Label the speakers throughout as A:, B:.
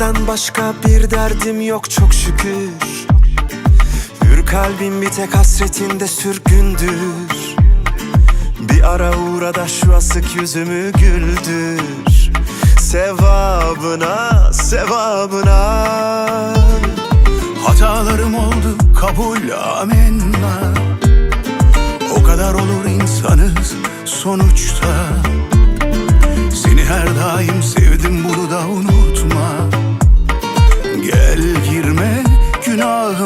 A: Senden başka bir derdim yok çok şükür. Hür kalbim bir tek hasretinde sürgündür. Bir ara uğra da şu asık yüzümü güldür. Sevabına, sevabına.
B: Hatalarım oldu kabul amenna. O kadar olur insanız sonuçta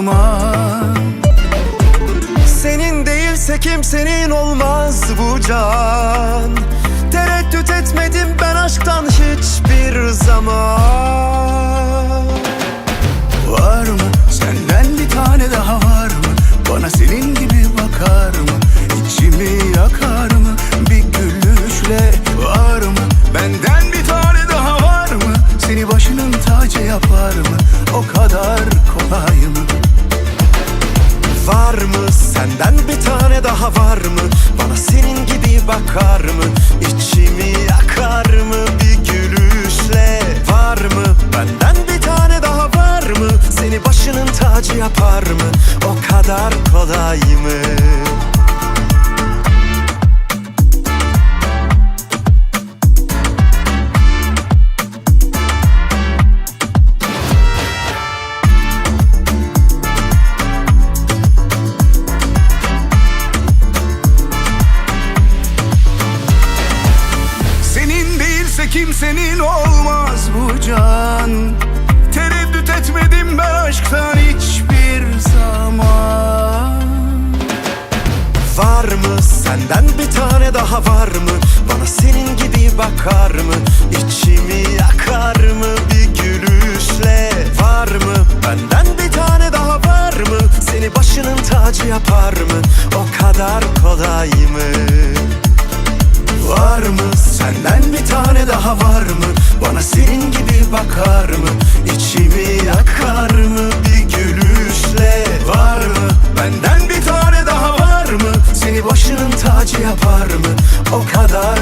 B: günahıma
A: Senin değilse kimsenin olmaz bu can. Tereddüt etmedim ben aşktan hiçbir zaman
B: daha var mı? Bana senin gibi bakar mı? İçimi yakar mı? Bir gülüşle Var mı? Benden bir tane daha var mı? Seni başının tacı yapar mı? O kadar kolay mı Değilse kimsenin olmaz bu can. Tereddüt etmedim ben aşktan hiçbir zaman.
A: Var mı? Senden bir tane daha var mı? Bana senin gibi bakar mı? İçimi yakar mı? Bir gülüşle Var mı? Benden bir tane daha var mı? Seni başının tacı yapar mı? O kadar kolay mı
B: Var mı? Senden bir tane daha var mı? Bana senin gibi bakar mı? İçimi yakar mı? Bir gülüşle Var mı? Benden bir tane daha var mı? Seni başının tacı yapar mı? O kadar